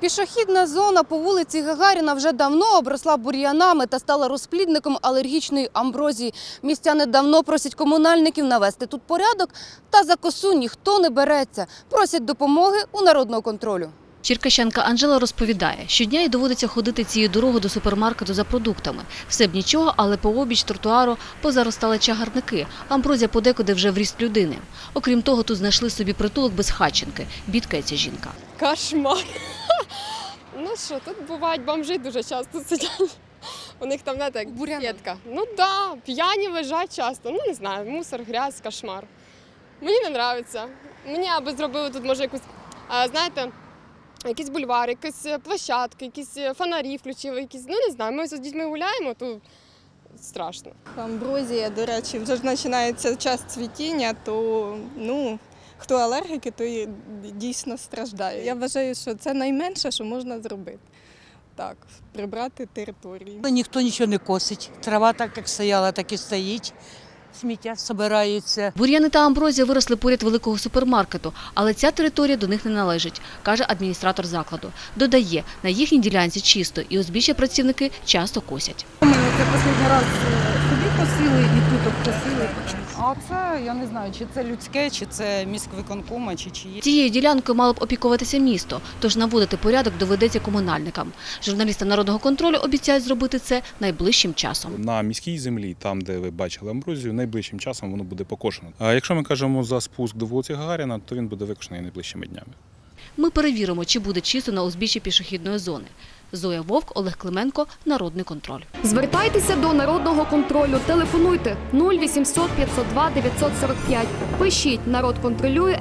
Пішохідна зона по вулиці Гагаріна вже давно обросла бур'янами та стала розплідником алергічної амброзії. Містяни давно просять комунальників навести тут порядок, та за косу ніхто не береться. Просять допомоги у народного контролю. Черкащанка Анжела розповідає, щодня їй доводиться ходити цією дорогою до супермаркету за продуктами. Все б нічого, але по обіч тротуару позаростали чагарники. Амброзія подекуди вже в ріст людини. Окрім того, тут знайшли собі притулок без хатченки. Бідкається жінка. Кошмар. Ну що, тут бувають бомжі дуже часто сидять. У них там знаєте, як Буряна. клітка. Ну так, да, п'яні лежать часто. Ну не знаю, мусор, грязь, кошмар. Мені не подобається. Мені аби зробили тут, може, якусь, а, знаєте, якийсь бульвар, якісь е, площадки, якісь е, фонарі включили, якісь, ну не знаю, ми з дітьми гуляємо, то страшно. Амброзія, до речі, вже ж починається час цвітіння, то ну, хто алергіки, той дійсно страждає. Я вважаю, що це найменше, що можна зробити. Так, прибрати територію. Ніхто нічого не косить. Трава так, як стояла, так і стоїть. Сміття збирається. Бур'яни та амброзія виросли поряд великого супермаркету, але ця територія до них не належить, каже адміністратор закладу. Додає, на їхній ділянці чисто і узбіччя працівники часто косять. Ми це останній раз е, собі косили і тут обкосили. А це я не знаю, чи це людське, чи це міськвиконкома, чи чиє. Цією ділянкою мало б опікуватися місто, тож наводити порядок доведеться комунальникам. Журналісти народного контролю обіцяють зробити це найближчим часом. На міській землі, там де ви бачили амброзію, найближчим часом воно буде покошено. А якщо ми кажемо за спуск до вулиці Гагаріна, то він буде викошений найближчими днями. Ми перевіримо, чи буде чисто на узбіччі пішохідної зони. Зоя Вовк, Олег Клименко, Народний контроль. Звертайтеся до народного контролю. Телефонуйте 0800 502 945. Пишіть народ контролює.